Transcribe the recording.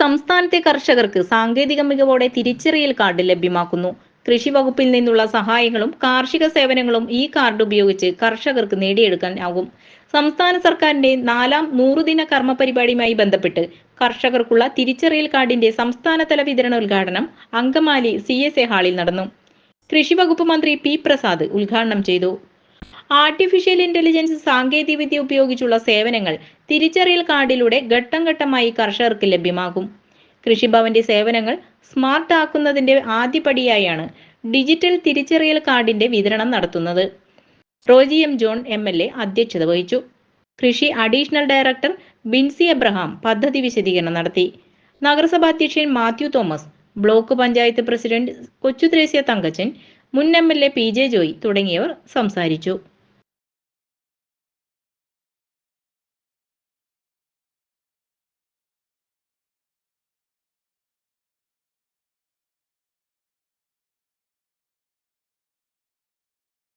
സംസ്ഥാനത്തെ കർഷകർക്ക് സാങ്കേതിക മികവോടെ തിരിച്ചറിയൽ കാർഡ് ലഭ്യമാക്കുന്നു. കൃഷി വകുപ്പിൽ നിന്നുള്ള സഹായങ്ങളും കാർഷിക സേവനങ്ങളും ഈ കാർഡ് ഉപയോഗിച്ച് കർഷകർക്ക് നേടിയെടുക്കാനാകും സംസ്ഥാന സർക്കാരിന്റെ നാലാം നൂറുദിന കർമ്മ പരിപാടിയുമായി ബന്ധപ്പെട്ട് കർഷകർക്കുള്ള തിരിച്ചറിയൽ കാർഡിന്റെ സംസ്ഥാനതല വിതരണ ഉദ്ഘാടനം അങ്കമാലി സി എസ് എ ഹാളിൽ നടന്നു. കൃഷി വകുപ്പ് മന്ത്രി പി പ്രസാദ് ഉദ്ഘാടനം ചെയ്തു. ആർട്ടിഫിഷ്യൽ ഇന്റലിജൻസ് സാങ്കേതികവിദ്യ ഉപയോഗിച്ചുള്ള സേവനങ്ങൾ തിരിച്ചറിയൽ കാർഡിലൂടെ ഘട്ടം ഘട്ടമായി കർഷകർക്ക് ലഭ്യമാകും. കൃഷിഭവന്റെ സേവനങ്ങൾ സ്മാർട്ട് ആക്കുന്നതിന്റെ ആദ്യപടിയായാണ് ഡിജിറ്റൽ തിരിച്ചറിയൽ കാർഡിന്റെ വിതരണം നടത്തുന്നത്. Roji M John M L A അധ്യക്ഷത വഹിച്ചു. കൃഷി അഡീഷണൽ ഡയറക്ടർ ബിൻസി എബ്രഹാം പദ്ധതി വിശദീകരണം നടത്തി. നഗരസഭാ അധ്യക്ഷൻ മാത്യു തോമസ് ബ്ലോക്ക് പഞ്ചായത്ത് പ്രസിഡന്റ് കൊച്ചുത്രേസ്യ തങ്കച്ചൻ മുൻ M L A P J Joy തുടങ്ങിയവർ സംസാരിച്ചു.